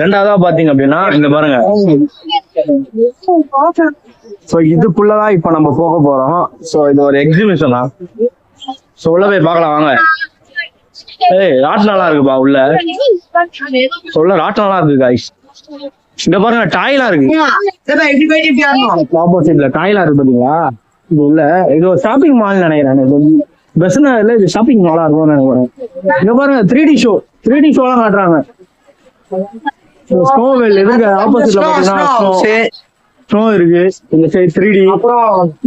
ரெண்டாவதா பாத்தீங்க அப்படின்னா இங்க பாருங்க. சோ இதுக்குள்ளதான் இப்ப நம்ம போக போறோம். சோ இது ஒரு எக்ஸிபிஷன் தான் சோ உள்ள போய் பார்க்கலாம் வாங்க. ஏய் ராட்டினம்லாம் இருக்குப்பா உள்ள. So, உள்ள ராட்டினம்லாம் இருக்கு guys. இங்க பாருங்க டாய்லாம் இருக்கு. ஆப்போசிட்ல டாய்லாம் இருக்கு பாத்தீங்களா? இது உள்ள இது ஒரு ஷாப்பிங் மால் நினைக்கிறேன். இல்ல இது ஷாப்பிங் மாலா இருக்கும்னு நினைக்கிறேன். இங்க பாருங்க three D show three D ஷோலாம் காட்டுறாங்க. ஸ்னோவெல் எதுக்கு ஆப்போசிட்ல பாத்தீங்கன்னா ஸ்னோ இருக்கு. இந்த சைடு த்ரீ டி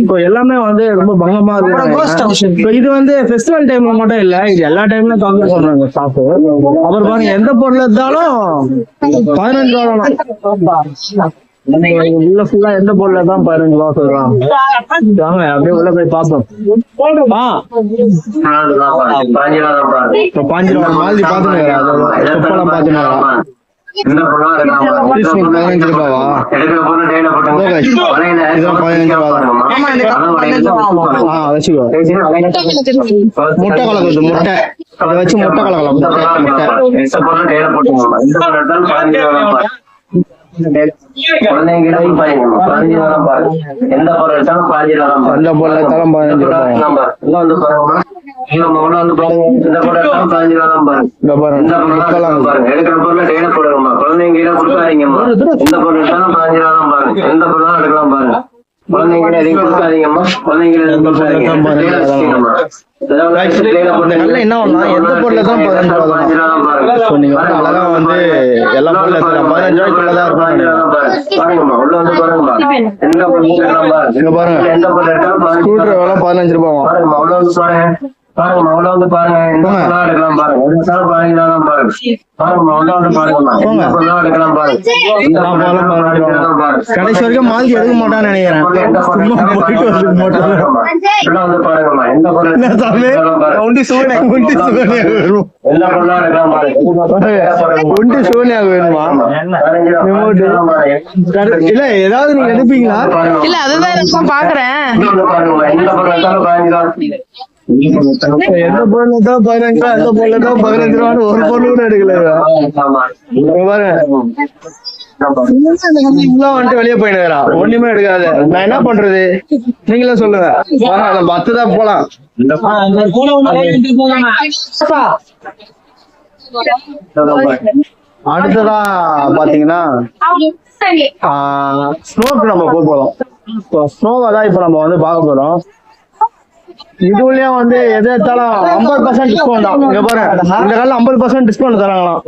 இப்போ எல்லாமே வந்து ரொம்ப பங்கமா இருக்கு. இப்போ இது வந்து ஃபெஸ்டிவல் டைம்ல மட்டும் இல்ல இது எல்லா டைம்லயும் கம்மி பண்றாங்க ஸ்டாஃப் அப்புறம் பாருங்க எந்த பொருள் எடுத்தாலும் பதினஞ்சு ரூபா உள்ள ஃபுல்லா எந்த பொருள் தான் வாங்க அப்படியே உள்ள போய் பார்ப்போம். ஆ. இப்போ பாஞ்சு ரூபா மாதிரி பாத்துனேன் செப்பலாம் பாத்துனேன் இந்த பொருளா இருக்கலாம் Please, நீங்க பதினஞ்சு ரூபாவா எடுக்கிற பொருள் டைல போட்டு இதோ guys, இதோ பதினஞ்சு ரூபா தான். ஆ வச்சுக்கோ. முட்டை கலக்குது முட்டை. இதை வச்சு முட்டை கலக்கலாம். முட்டை முட்டை இந்த பொருள் டைல போட்டுக்கோமா இந்த பொருள் எடுத்தாலும் பதினஞ்சு ரூபா தான் பாரு. பாரு எந்த பொருள் எடுத்தாலும் பாரு. எந்த பொருள் எடுத்தாலும் பதினஞ்சு ரூபாய். இந்த பொருள் உள்ள வந்து பாருங்க உள்ள வந்து பாருங்க இந்த பொருள் எடுத்தாலும் பதினஞ்சு ரூபா தான் பாரு. இந்த பாருங்க இந்த பொருள் பாருங்க. எடுக்கிற பொருள் டைல போடுங்கம்மா குழந்தைங்க கீழே கொடுக்காதீங்கம்மா. எந்த பொருள் எடுத்தாலும் பதினஞ்சு ரூபா தான் பாருங்க. எந்த பொருளும் எடுக்கலாம் பாருங்க. கொடுக்காதீங்கம்மா. என்ன எந்த பொருள் தான் பதினஞ்சு ரூபா வந்து அழகா வந்து எல்லா பொருளும். பதினஞ்சு ரூபாய்க்குள்ள தான் இருக்கும். பாருங்கம்மா. உள்ள வந்து பாருங்கம்மா. எந்த பொருள் பாருங்க. எந்த பொருள் பதினஞ்சு ரூபாய் பாருங்கம்மா. உள்ள வந்து பாருங்க. பாருங்கம்மா உள்ள வந்து பாருங்க போங்க. பொருளா எடுக்கலாம் பாருங்க. ஒரு சார். பாருங்க வந்து பாருங்க. எடுக்கலாம் பாருங்க. கடைசி வரைக்கும் மால்கி எடுக்க மாட்டான்னு நினைக்கிறேன். சும்மா போயிட்டு வந்து பாருங்கம்மா எந்த உண்டி சூனியா வேணும்? இல்ல ஏதாவது நீங்க எடுப்பீங்களா. இல்ல அதுதான் நான் பாக்குறேன். எந்த பொருள் தான் பதினஞ்சு ரூபா எந்த பொருள் தான் பதினஞ்சு ரூபான்னு ஒரு பொருள் கூட எடுக்கல பாருங்க. இவ்வளவு வந்துட்டு வெளியே போயிடுறா ஒண்ணுமே எடுக்காது. நான் என்ன பண்றது? நீங்களே சொல்லுங்க. வாங்க அந்த பத்து தான் போலாம். அடுத்ததா பாத்தீங்கன்னா ஸ்னோக்கு நம்ம போக போறோம். ஸ்னோவை தான் இப்ப நம்ம வந்து பார்க்க போறோம். இதுலயும் வந்து எது எடுத்தாலும் ஐம்பது பர்சன்ட் டிஸ்கவுண்ட் தான். இங்க பாருங்க இந்த காலம் ஐம்பது பர்சன்ட் டிஸ்கவுண்ட் தராங்களாம்.